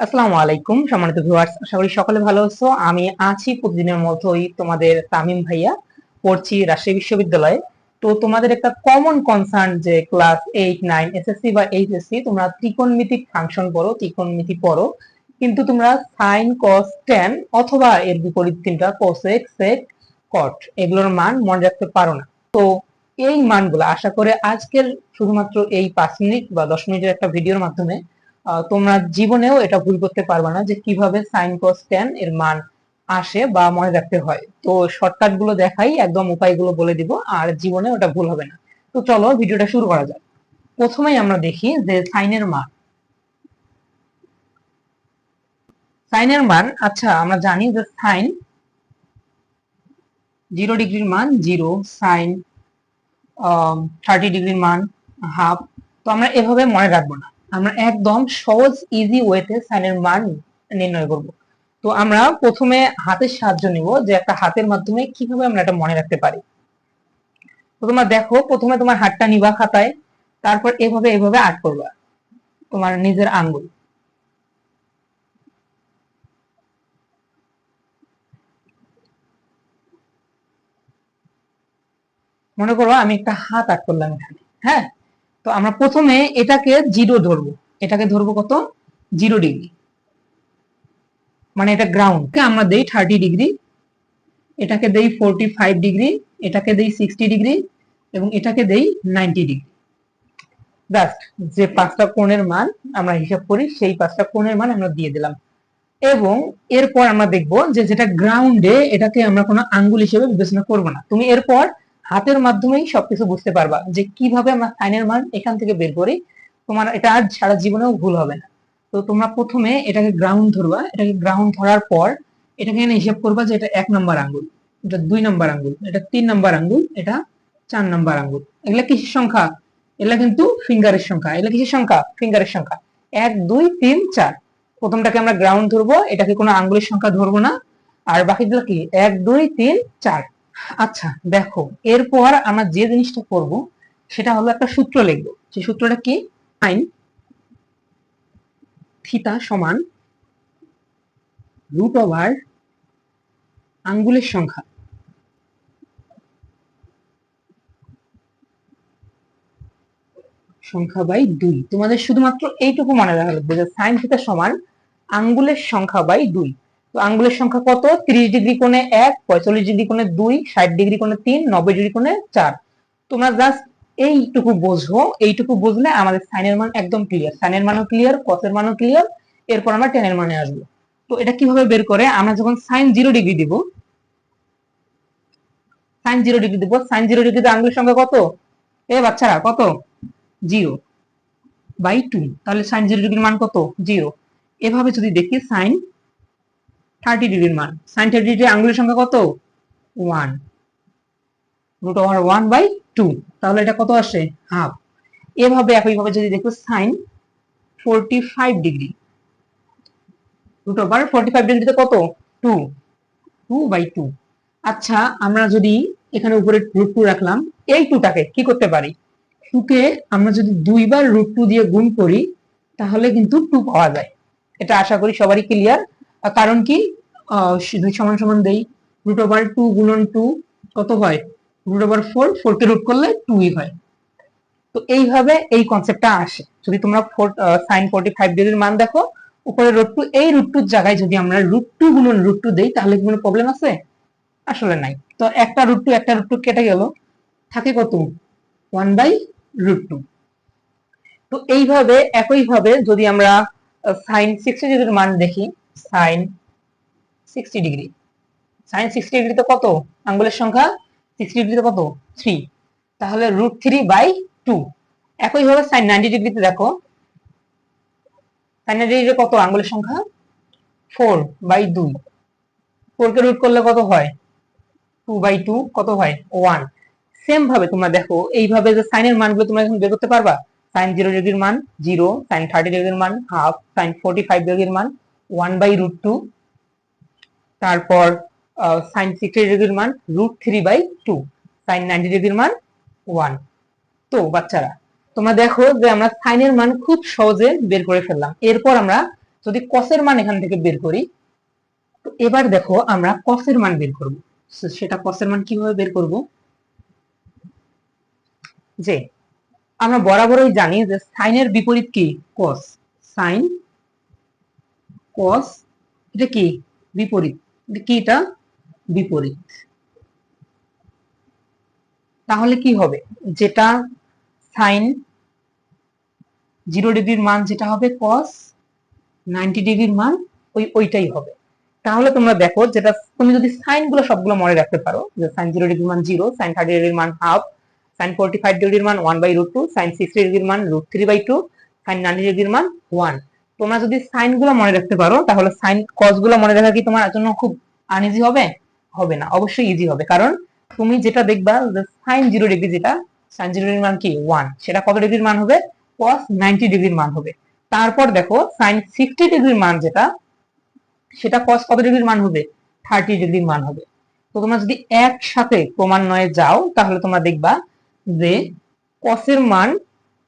আসসালামু আলাইকুম, সম্মানিত ভিউয়ার্স আশা করি সকলে ভালো আছো। আমি আছি প্রতিদিনের মতোই তোমাদের তামিম ভাইয়া, পড়ছি রাজশাহী বিশ্ববিদ্যালয়ে। তো তোমাদের একটা কমন কনসার্ন যে ক্লাস এইট নাইন এসএসসি বা এইচএসসি তোমরা ত্রিকোণমিতিক ফাংশন পড়ো, ত্রিকোণমিতি পড়ো। কিন্তু তোমরা সাইন কস টেন অথবা এর বিপরীত তিনটা কোসেক সেক কট এগুলোর মান মনে রাখতে পারো না। তো এই মানগুলো আশা করে আজকের শুধুমাত্র এই পাঁচ মিনিট বা দশ মিনিটের একটা ভিডিওর মাধ্যমে তোমরা জীবনেও এটা ভুল করতে পারবে না যে কীভাবে সাইন কস টেন এর মান আসে বা মনে রাখতে হয়। তো শর্টকাটগুলো দেখাই, একদম উপায়গুলো বলে দিব, আর জীবনে ওটা ভুল হবে না। তো চলো ভিডিওটা শুরু করা যাক। প্রথমেই আমরা দেখি যে সাইনের মান। সাইনের মান আচ্ছা আমরা জানি যে সাইন জিরো ডিগ্রির মান জিরো, সাইন থার্টি ডিগ্রির মান হাফ। তো আমরা এভাবে মনে রাখব না। আমরা একদম সহজ ইজি ওয়েতে সাইনের মান নির্ণয় করব। তো আমরা প্রথমে হাতের সাহায্য নিব যে একটা হাতের মাধ্যমে কীভাবে আমরা এটা মনে রাখতে পারি। তো তোমরা দেখো, প্রথমে তোমার হাতটা নিবা খাতায়, তারপর এভাবে এভাবে আট করবা তোমার নিজের আঙ্গুল। মনে করো আমি একটা হাত আট করলাম এখানে হ্যাঁ? তো আমরা প্রথমে এটাকে জিরো ধরবো। এটাকে ধরবো কত? জিরো ডিগ্রি মানে এটা গ্রাউন্ড আমরা দেই থার্টি ডিগ্রি এটাকে দেই ফোরটি ফাইভ ডিগ্রি এটাকে দেই সিক্সটি ডিগ্রি এবং এটাকে দেই নাইনটি ডিগ্রি জাস্ট যে পাঁচটা কোণের মান আমরা হিসাব করি, সেই পাঁচটা কোণের মান আমরা দিয়ে দিলাম। এবং এরপর আমরা দেখব যে যেটা গ্রাউন্ডে এটাকে আমরা কোনো আঙ্গুল হিসেবে বিবেচনা করব না। তুমি এরপর হাতের মাধ্যমেই সবকিছু বুঝতে পারবা যে কীভাবে আমরা সাইনের মান এখান থেকে বের করি। তোমার এটা আর সারা জীবনেও ভুল হবে না। তো তোমরা প্রথমে এটাকে গ্রাউন্ড ধরবা। এটাকে গ্রাউন্ড ধরার পর এটাকে এনে হিসাব করবা যে এটা এক নম্বর আঙ্গুল, এটা দুই নম্বর আঙ্গুল, এটা তিন নম্বর আঙ্গুল, এটা চার নম্বর আঙ্গুল। এগুলা কিসের সংখ্যা? এগুলা কিন্তু ফিঙ্গারের সংখ্যা। এগুলা কিসের সংখ্যা? ফিঙ্গারের সংখ্যা। এক, দুই, তিন, চার। প্রথমটাকে আমরা গ্রাউন্ড ধরবো। এটাকে কোনো আঙ্গুলের সংখ্যা ধরবো না। আর বাকিগুলো কি? এক, দুই, তিন, চার। আচ্ছা দেখো, এরপর আমরা যে জিনিসটা করব, সেটা হলো একটা সূত্র লিখব। সেই সূত্রটা কি? সাইন থিতা সমান রুট ওভার আঙ্গুলের সংখ্যা। সংখ্যা বাই দুই। তোমাদের শুধুমাত্র এইটুকু মনে রাখা লাগবে যে সাইন থিতা সমান আঙ্গুলের সংখ্যা বাই দুই। আঙ্গুলের সংখ্যা কত? ত্রিশ ডিগ্রি কোণে এক, পঁয়তাল্লিশ ডিগ্রি কোণে দুই, ষাট ডিগ্রি কোণে তিন, নব্বই ডিগ্রি কোণে চার। তোমরা জাস্ট এইটুকু বোঝো, এইটুকু বুঝলে আমাদের সাইনের মান একদম ক্লিয়ার সাইনের মানও ক্লিয়ার কসের মানও ক্লিয়ার এরপর আমরা টেনের মানে আসব। তো এটা কীভাবে বের করে? আমরা যখন সাইন জিরো ডিগ্রি দিব সাইন জিরো ডিগ্রি দিব সাইন জিরো ডিগ্রিতে আঙ্গুলের সংখ্যা কত? এ বাচ্চারা, কত? জিরো। By two. তাহলে সাইন জিরো ডিগ্রির মান কত? জিরো। এভাবে যদি দেখি সাইন থার্টি ডিগ্রির মান। সাইন থার্টি ডিগ্রি আঙ্গুলের সংখ্যা কত? One root over one by two তাহলে এটা কত আসে? হাফ এভাবে একইভাবে যদি দেখো sine forty five degree root over forty five ডিগ্রিতে কত? টু টু বাই টু আচ্ছা আমরা যদি এখানে উপরে রুট টু রাখলাম, এই টুটাকে কি করতে পারি? টুকে আমরা যদি দুইবার রুট টু দিয়ে গুণ করি, তাহলে কিন্তু টু পাওয়া যায়। এটা আশা করি সবারই ক্লিয়ার কারণ কি? দুই সমান সমান দেই। রুট ওভার টু গুণন টু কত হয়? রুট ওভার ফোর ফোর কে রুট করলে টুই হয়। তো এইভাবে এই কনসেপ্টটা আসে। যদি তোমরা ফোর সাইন ফোরটি ফাইভ ডিগ্রির মান দেখো, উপরে রুট টু এই রুট টুর জায়গায় যদি আমরা রুট টু গুণন রুট টু দেই, তাহলে কোনো প্রবলেম আছে? আসলে নাই। তো একটা রুট টু একটা রুট টু কেটে গেল। থাকে কত? ওয়ান বাই রুট টু তো এইভাবে, একইভাবে যদি আমরা সাইন সিক্সটি ডিগ্রির মান দেখি sine sixty degree. Sine sixty ডিগ্রিতে কত? আঙ্গুলের সংখ্যা সিক্সটি ডিগ্রিতে কত? থ্রি। তাহলে রুট থ্রি বাই টু। একইভাবে সাইন নাইনটি ডিগ্রিতে দেখো, সাইন নাইনটি ডিগ্রিতে কত? আঙ্গুলের সংখ্যা ফোর বাই দুই। ফোর কে রুট করলে কত হয়? টু বাই টু কত হয়? ওয়ান। সেম ভাবে তোমরা দেখো, এইভাবে যে সাইনের মানগুলো তোমরা এখন বের করতে পারবা, সাইন জিরো ডিগ্রির মান জিরো, সাইন থার্টি ডিগ্রির মান হাফ, সাইন ফোর্টি ফাইভ ডিগ্রির মান ওয়ান বাই রুট টু তারপর সাইন সিক্সটি ডিগ্রির মান root three by two sine ninety ডিগ্রির মান ওয়ান তো, বাচ্চারা, তোমরা দেখো যে আমরা সাইনের মান খুব সহজে বের করে ফেললাম। এরপর আমরা যদি কসের মান এখান থেকে বের করি, তো এবার দেখো আমরা কসের মান বের করব। সেটা কসের মান কীভাবে বের করব? যে, আমরা বরাবরই জানি যে সাইনের বিপরীত কি? কস সাইন কস এটা কি? বিপরীত। কি এটা? বিপরীত। তাহলে কি হবে? যেটা সাইন জিরো ডিগ্রির মান যেটা হবে কস নাইনটি ডিগ্রির মান ওই ওইটাই হবে। তাহলে তোমরা দেখো যেটা তুমি যদি সাইনগুলো সবগুলো মনে রাখতে পারো, যে সাইন জিরো ডিগ্রির মান জিরো সাইন থার্টি ডিগ্রির মান হাফ সাইন ফোর্টি ফাইভ ডিগ্রির মান one by root two sine sixty ডিগ্রির মান root three by two sine ninety ডিগ্রির মান ওয়ান তোমরা যদি সাইনগুলো মনে রাখতে পারো, তাহলে সাইন কসগুলো মনে রাখা কি তোমার জন্য খুব আনইজি হবে? হবে না, অবশ্যই ইজি হবে। কারণ তুমি যেটা দেখবা যে সাইন জিরো ডিগ্রি যেটা সাইন জিরো ডিগ্রির মান কি? ওয়ান সেটা কত ডিগ্রির মান হবে? কস নাইনটি ডিগ্রির মান হবে। তারপর দেখো সাইন সিক্সটি ডিগ্রির মান যেটা, সেটা কস কত ডিগ্রির মান হবে? থার্টি ডিগ্রির মান হবে। তো তোমরা যদি একসাথে ক্রমান্বয়ে যাও, তাহলে তোমরা দেখবা যে কসের মান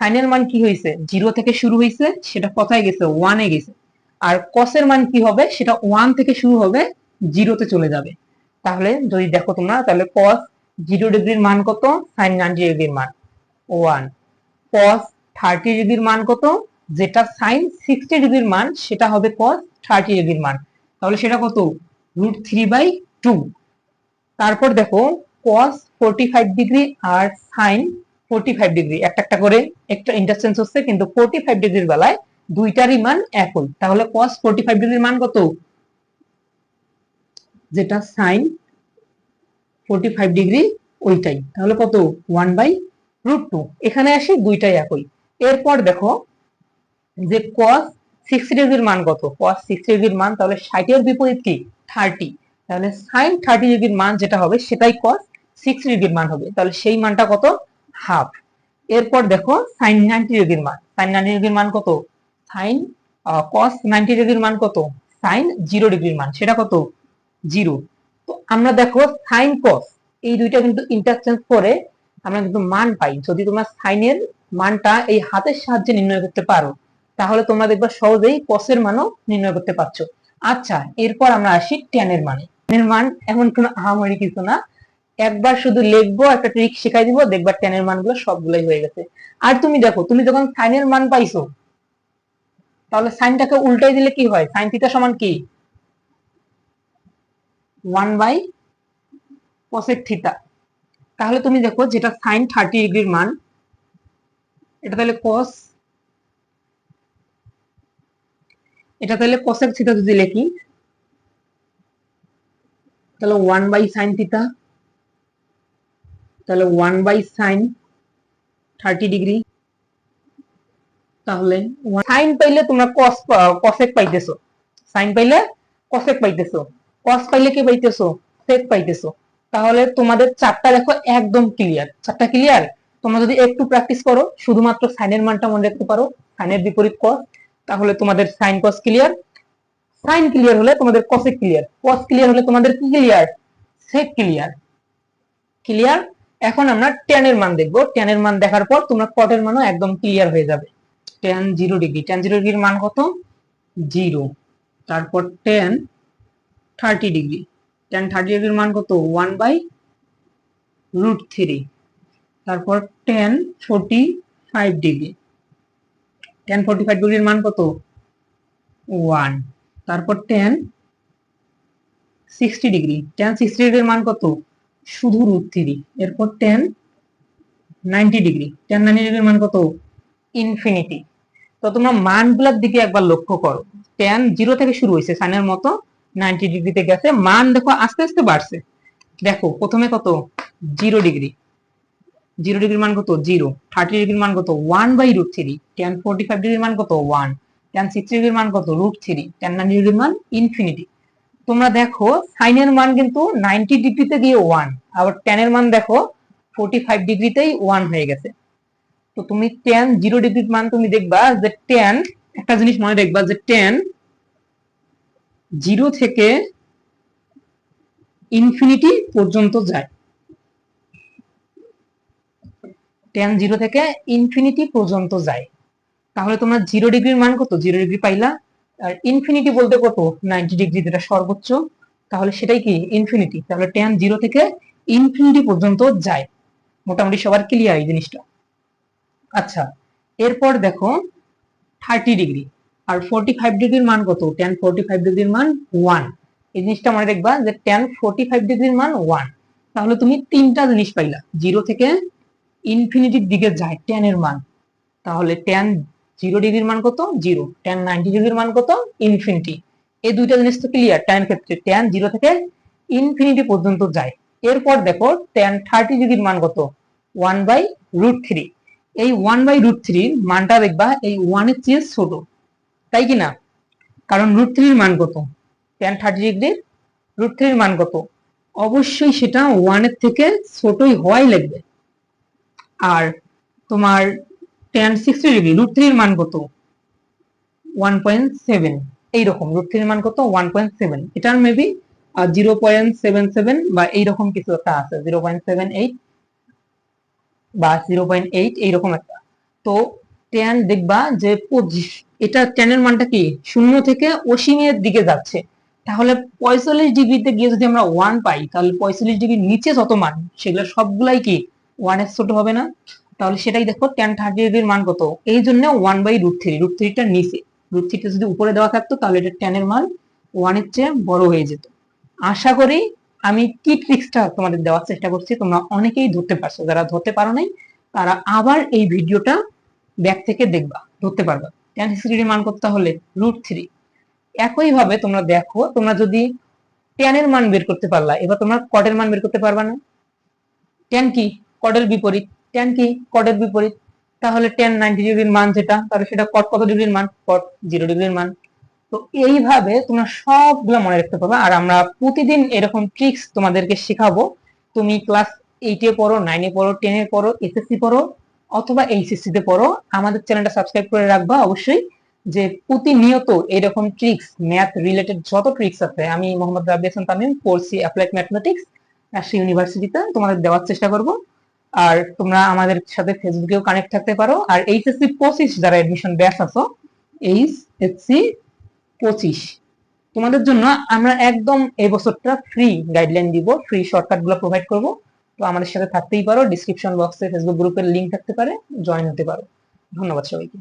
সাইনের মান কি হয়েছে জিরো থেকে শুরু হয়েছে সেটা কোথায় গেছে? ওয়ানে গেছে। আর কসের মান কি হবে? সেটা ওয়ান থেকে শুরু হবে জিরোতে চলে যাবে। তাহলে যদি দেখো তোমরা, তাহলে কস জিরো ডিগ্রির মান কত? সাইন নাইনটি ডিগ্রির মান। ওয়ান কস থার্টি ডিগ্রির মান কত? যেটা সাইন সিক্সটি ডিগ্রির মান, সেটা হবে কস থার্টি ডিগ্রির মান। তাহলে সেটা কত? রুট থ্রি বাই টু তারপর দেখো কস ফোরটি ফাইভ ডিগ্রি আর সাইন ফোরটি ফাইভ ডিগ্রি একটা একটা করে, একটা ইন্টারচেঞ্জ হচ্ছে, কিন্তু ফোরটি ফাইভ ডিগ্রির বেলায় দুইটারই মান একই তাহলে কস ফোরটি ফাইভ ডিগ্রির মান কত? যেটা সাইন ফোরটি ফাইভ ডিগ্রি ওইটাই। তাহলে কত? ওয়ান বাই রুট টু এখানে আসি দুইটাই একই এরপর দেখো যে কস সিক্সটি ডিগ্রির মান কত? কস সিক্সটি ডিগ্রির মান, তাহলে ষাটের বিপরীত কি? থার্টি তাহলে সাইন থার্টি ডিগ্রির মান যেটা হবে, সেটাই কস সিক্সটি ডিগ্রির মান হবে। তাহলে সেই মানটা কত? হাফ এরপর দেখো সাইন নাইনটি ডিগ্রির মান। সাইন নাইনটি ডিগ্রির মান কত? সাইন কস নাইনটি ডিগ্রির মান কত? সাইন জিরো ডিগ্রির মান। সেটা কত? জিরো তো আমরা দেখো সাইন কস এই দুইটা কিন্তু ইন্টারচেঞ্জ করে আমরা কিন্তু মান পাই। যদি তোমরা সাইনের মানটা এই হাতের সাহায্যে নির্ণয় করতে পারো, তাহলে তোমরা দেখবা সহজেই কসের মানও নির্ণয় করতে পারছ। আচ্ছা এরপর আমরা আসি টেনের মানে। টেনের মান এমন কোনো আহামরি কিছু না। একবার শুধু লিখব, একটা ট্রিক শেখাই দিব, দেখবা টেনের মানগুলো সবগুলোই হয়ে গেছে। আর তুমি দেখো, তুমি যখন সাইনের মান পাইছো, তাহলে সাইনটাকে উল্টাই দিলে কি হয়? সাইন থিটা সমান কি? ওয়ান বাই কসেক থিটা তাহলে তুমি দেখো, যেটা সাইন থার্টি ডিগ্রির মান, এটা তাহলে কস এটা তাহলে কসেক থিটা যদি লিখি, তাহলে ওয়ান বাই সাইন থিটা তাহলে one by sine thirty degree তাহলে সাইন পাইলে তোমরা কস কসেক পাইতেছো। সাইন পাইলে কসেক পাইতেছো। কস পাইলে কি পাইতেছো? সেক পাইতেছো। তাহলে তোমাদের চারটা দেখো একদম ক্লিয়ার চারটা ক্লিয়ার তোমরা যদি একটু প্র্যাকটিস করো, শুধুমাত্র সাইনের মানটা মনে রাখতে পারো। সাইনের বিপরীত কস তাহলে তোমাদের sine cos clear sine clear হলে তোমাদের কসেক ক্লিয়ার কস ক্লিয়ার হলে তোমাদের কি ক্লিয়ার সেক ক্লিয়ার ক্লিয়ার এখন আমরা টেন এর মান দেখব। টেন এর মান দেখার পর তোমরা কটের মানও একদম ক্লিয়ার হয়ে যাবে। Tan zero degree tan zero ডিগ্রির মান কত? জিরো তারপর tan thirty degree tan thirty ডিগ্রির মান কত? ওয়ান বাই রুট থ্রি তারপর tan forty five degree tan forty five ডিগ্রির মান কত? ওয়ান তারপর tan sixty degree tan sixty ডিগ্রির মান কত? শুধু রুট থ্রি এরপর tan ninety degree tan ninety ডিগ্রির মান কত? ইনফিনিটি তো তোমরা মানগুলোর দিকে একবার লক্ষ্য করো। টেন জিরো থেকে শুরু হয়েছে সানের মতো নাইনটি ডিগ্রিতে গেছে। মান দেখো আস্তে আস্তে বাড়ছে। দেখো, প্রথমে কত? জিরো ডিগ্রি জিরো ডিগ্রির মান কত? জিরো থার্টি ডিগ্রির মান কত? One by root three tan forty five ডিগ্রির মান কত? ওয়ান টেন সিক্সটি ডিগ্রির মান কত? রুট থ্রি টেন নাইনটি ডিগ্রির মান ইনফিনিটি তোমরা দেখো সাইনের মান কিন্তু নাইনটি ডিগ্রিতে গিয়ে ওয়ান আবার টেনের মান দেখো ফোর্টি ফাইভ ডিগ্রিতেই ওয়ান হয়ে গেছে। তো তুমি টেন জিরো ডিগ্রির মান তুমি দেখবা যে টেন একটা জিনিস মনে দেখবা যে টেন জিরো থেকে ইনফিনিটি পর্যন্ত যায়। টেন জিরো থেকে ইনফিনিটি পর্যন্ত যায়। তাহলে তোমরা জিরো ডিগ্রির মান কত? জিরো ডিগ্রি পাইলা। আর ইনফিনিটি বলতে কত? নাইনটি ডিগ্রি যেটা সর্বোচ্চ, তাহলে সেটাই কি? ইনফিনিটি তাহলে টেন জিরো থেকে ইনফিনিটি পর্যন্ত যায়। মোটামুটি সবার ক্লিয়ার এই জিনিসটা। আচ্ছা এরপর দেখো থার্টি ডিগ্রি আর ফোরটি ফাইভ ডিগ্রির মান কত? টেন ফোরটি ফাইভ ডিগ্রির মান ওয়ান এই জিনিসটা মনে রাখবা যে টেন ফোরটি ফাইভ ডিগ্রির মান ওয়ান তাহলে তুমি তিনটা জিনিস পাইলা। জিরো থেকে ইনফিনিটির দিকে যায় টেন এর মান। তাহলে টেন জিরো ডিগ্রির মান কত? জিরো টেন নাইনটি ডিগ্রির মান কত? ইনফিনিটি এই দুইটা জিনিস তো ক্লিয়ার ট্যান ক্ষেত্রে টেন জিরো থেকে ইনফিনিটি পর্যন্ত যায়। এরপর দেখো টেন থার্টি ডিগ্রির মান কত? ওয়ান বাই রুট থ্রি এই ওয়ান বাই রুট থ্রির মানটা দেখবা, এই ওয়ানের চেয়ে ছোট। তাই কি না? কারণ রুট থ্রির মান কত? টেন থার্টি ডিগ্রির রুট থ্রির মান কত? অবশ্যই সেটা ওয়ানের থেকে ছোটই হওয়াই লাগবে। আর তোমার টেন সিক্সটি ডিগ্রি রুট থ্রির মান কত? ওয়ান পয়েন্ট সেভেন এইরকম রুট থ্রির মান কত? ওয়ান পয়েন্ট সেভেন এটার maybe zero point seven seven বা এইরকম কিছু একটা আছে জিরো পয়েন্ট সেভেন এইট বা জিরো পয়েন্ট এইট এইরকম একটা। তো টেন দেখবা যে পঁচিশ, এটা টেনের মানটা কি? শূন্য থেকে অসীমের দিকে যাচ্ছে। তাহলে পঁয়তাল্লিশ ডিগ্রিতে গিয়ে যদি আমরা ওয়ান পাই, তাহলে পঁয়তাল্লিশ ডিগ্রির নিচে যত মান, সেগুলো সবগুলাই কি? ওয়ানের ছোট হবে না? তাহলে সেটাই দেখো টেন থার্টি ডিগ্রির মান কত? এই জন্য one by root three root থ্রিটা নিচে। রুট থ্রিটা যদি উপরে দেওয়া থাকতো, তাহলে এটা টেনের মান ওয়ানের চেয়ে বড় হয়ে যেত। আশা করি আমি কি ট্রিক্সটা তোমাদের দেওয়ার চেষ্টা করছি, তোমরা অনেকেই ধরতে পারছ। যারা ধরতে পারো নাই, তারা আবার এই ভিডিওটা ব্যাক থেকে দেখবা, ধরতে পারবা। টেন সিক্সটির মান করতে হলে রুট থ্রি একইভাবে তোমরা দেখো, তোমরা যদি টেনের মান বের করতে পারলা, এবার তোমরা কটের মান বের করতে পারবা না। টেন কি? কটের বিপরীত। টেন কি? কটের বিপরীত। তাহলে টেন নাইনটি ডিগ্রির মান যেটা, তাহলে সেটা কট কত ডিগ্রির মান? কট জিরো ডিগ্রির মান। তো এইভাবে তোমরা সবগুলো মনে রাখতে পারবে। আর আমরা প্রতিদিন এরকম ট্রিক্স তোমাদেরকে শেখাবো। তুমি ক্লাস এইটে পড়ো নাইনে পড়ো টেনে পড়ো এসএসসি পড়ো, অথবা এইচএসসি তে পড়ো। আমাদের চ্যানেলটা সাবস্ক্রাইব করে রাখবা অবশ্যই। যে প্রতিনিয়ত এরকম ট্রিক্স ম্যাথ রিলেটেড যত ট্রিক্স আছে, আমি মোহাম্মদ রাবি হাসান তামিম, পড়ছি অ্যাপ্লাইড ম্যাথমেটিক্স রাজশাহী ইউনিভার্সিটিতে তোমাদের দেওয়ার চেষ্টা করব। আর তোমরা আমাদের সাথে ফেসবুকেও কানেক্ট থাকতে পারো। আর এইচএসসি পঁচিশ যারা এডমিশন ব্যাচ আছো, এইচএসসি পঁচিশ, তোমাদের জন্য আমরা একদম এই বছরটা ফ্রি গাইডলাইন দিব ফ্রি শর্টকাটগুলো প্রোভাইড করব। তো আমাদের সাথে থাকতেই পারো ডিসক্রিপশন বক্সে ফেসবুক গ্রুপের লিঙ্ক থাকতে পারে জয়েন হতে পারো। ধন্যবাদ সবাইকে।